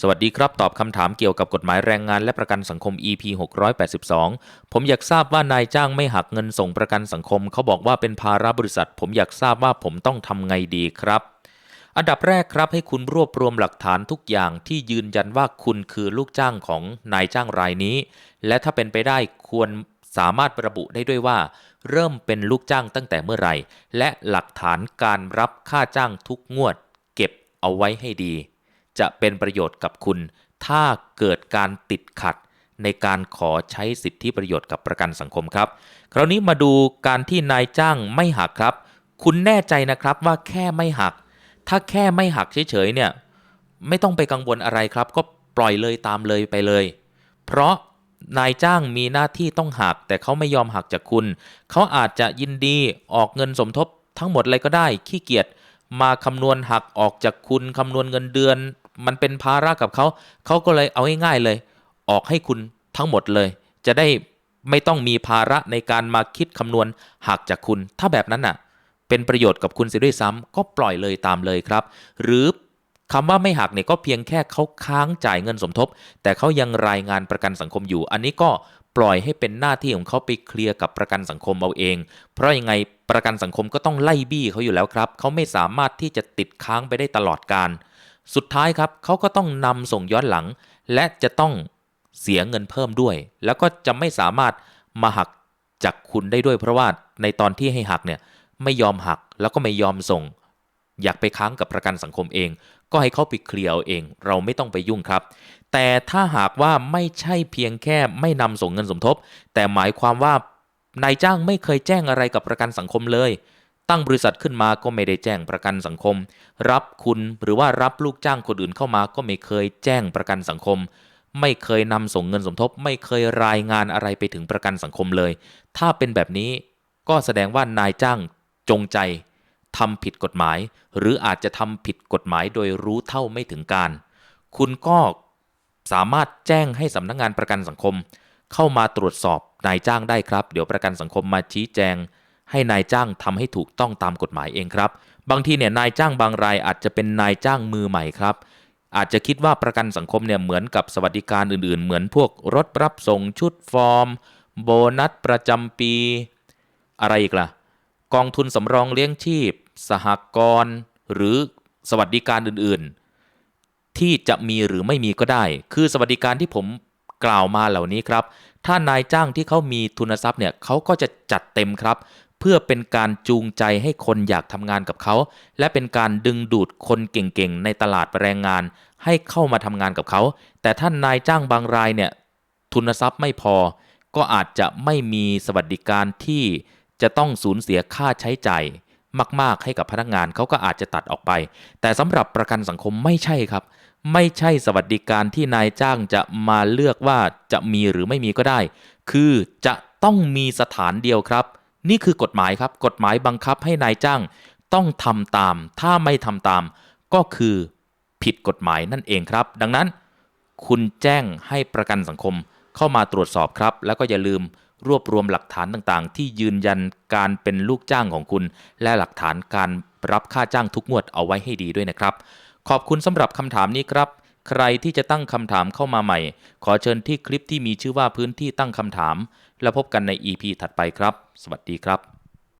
สวัสดีครับ ตอบคำถามเกี่ยวกับกฎหมายแรงงานและประกันสังคม EP 682 ผมอยากทราบว่านายจ้างไม่หักเงินส่งประกันสังคม เขาบอกว่าเป็นภาระบริษัท ผมอยากทราบว่าผมต้องทำไงดีครับ อันดับแรกครับให้คุณรวบรวมหลักฐานทุกอย่างที่ยืนยันว่าคุณคือลูกจ้างของนายจ้างรายนี้ และถ้าเป็นไปได้ควรสามารถระบุได้ด้วยว่า เริ่มเป็นลูกจ้างตั้งแต่เมื่อไหร่ และหลักฐานการรับค่าจ้างทุกงวด เก็บเอาไว้ให้ดี จะเป็นประโยชน์กับคุณ ถ้าเกิดการติดขัดในการขอใช้สิทธิประโยชน์กับประกันสังคมครับ คราวนี้มาดูการที่นายจ้างไม่หักครับ คุณแน่ใจนะครับว่าแค่ไม่หัก ถ้าแค่ไม่หักเฉยๆเนี่ยไม่ต้องไปกังวลอะไรครับ ก็ปล่อยเลยตามเลยไปเลย เพราะนายจ้างมีหน้าที่ต้องหัก แต่เขาไม่ยอมหักจากคุณ เขาอาจจะยินดีออกเงินสมทบทั้งหมดเลยก็ได้ขี้เกียจมาคำนวณหักออกจากคุณคำนวณเงินเดือน มันเป็นภาระกับเขาเขาก็เลยเอาง่ายๆเลย ออกให้คุณทั้งหมดเลย จะได้ไม่ต้องมีภาระในการมาคิดคำนวณหักจากคุณ ถ้าแบบนั้นน่ะ เป็นประโยชน์กับคุณเสียด้วยซ้ำก็ปล่อยเลยตามเลยครับ หรือคำว่าไม่หักเนี่ยก็เพียงแค่เขาค้างจ่ายเงินสมทบ แต่เขายังรายงานประกันสังคมอยู่ อันนี้ก็ปล่อยให้เป็นหน้าที่ของเขาไปเคลียร์กับประกันสังคมเอาเอง เพราะยังไงประกันสังคมก็ต้องไล่บี้เขาอยู่แล้วครับ เขาไม่สามารถที่จะติดค้างไปได้ตลอดการ สุดท้ายครับเขาก็ต้องนำส่งย้อนหลัง และจะต้องเสียเงินเพิ่มด้วย แล้วก็จะไม่สามารถมาหักจากคุณได้ด้วย เพราะว่าในตอนที่ให้หักเนี่ยไม่ยอมหักแล้วก็ไม่ยอมส่ง อยากไปค้างกับประกันสังคมเอง ก็ให้เขาไปเคลียร์เอาเองเราไม่ต้องไปยุ่งครับ แต่ถ้าหากว่าไม่ใช่เพียงแค่ไม่นำส่งเงินสมทบ แต่หมายความว่านายจ้างไม่เคยแจ้งอะไรกับประกันสังคมเลย ตั้งบริษัทขึ้นมาก็ไม่ได้แจ้งประกันสังคม รับคุณหรือว่ารับลูกจ้างคนอื่นเข้ามาก็ไม่เคยแจ้งประกันสังคม ไม่เคยนำส่งเงินสมทบ ไม่เคยรายงานอะไรไปถึงประกันสังคมเลย ถ้าเป็นแบบนี้ก็แสดงว่านายจ้างจงใจทำผิดกฎหมาย หรืออาจจะทำผิดกฎหมายโดยรู้เท่าไม่ถึงการ คุณก็สามารถแจ้งให้สำนักงงานประกันสังคม เข้ามาตรวจสอบนายจ้างได้ครับ เดี๋ยวประกันสังคมมาชี้แจง ให้นายจ้างทำให้ถูกต้องตามกฎหมายเองครับ บางทีเนี่ยนายจ้างบางรายอาจจะเป็นนายจ้างมือใหม่ครับ อาจจะคิดว่าประกันสังคมเนี่ยเหมือนกับสวัสดิการอื่นๆ เหมือนพวกรถรับส่งชุดฟอร์ม โบนัสประจำปี อะไรอีกล่ะ กองทุนสำรองเลี้ยงชีพ สหกรณ์หรือสวัสดิการอื่นๆ ที่จะมีหรือไม่มีก็ได้ คือสวัสดิการที่ผมกล่าวมาเหล่านี้ครับ ถ้านายจ้างที่เขามีทุนทรัพย์เนี่ยเขาก็จะจัดเต็มครับ เพื่อเป็นการจูงใจให้คนอยากทำงานกับเขา และเป็นการดึงดูดคนเก่งๆ ในตลาดแรงงาน ให้เข้ามาทำงานกับเขา แต่ท่านนายจ้างบางรายเนี่ยทุนทรัพย์ไม่พอ ก็อาจจะไม่มีสวัสดิการที่จะต้องสูญเสียค่าใช้จ่ายมาก ๆ ให้กับพนักงานเขาก็อาจจะตัดออกไป แต่สำหรับประกันสังคมไม่ใช่ครับ ไม่ใช่สวัสดิการที่นายจ้างจะมาเลือกว่าจะมีหรือไม่มีก็ได้ คือจะต้องมีสถานเดียวครับ นี่คือกฎหมายครับ กฎหมายบังคับให้นายจ้างต้องทำตาม ถ้าไม่ทำตาม ก็คือผิดกฎหมายนั่นเองครับ ดังนั้น คุณแจ้งให้ประกันสังคมเข้ามาตรวจสอบครับ แล้วก็อย่าลืมรวบรวมหลักฐานต่างๆ ที่ยืนยันการเป็นลูกจ้างของคุณ และหลักฐานการรับค่าจ้างทุกงวดเอาไว้ให้ดีด้วยนะครับ ขอบคุณสำหรับคำถามนี้ครับ ใครที่จะตั้งคำถามเข้ามาใหม่ ขอเชิญที่คลิปที่มีชื่อว่าพื้นที่ตั้งคำถาม แล้วพบกันใน EP ถัดไปครับ สวัสดีครับ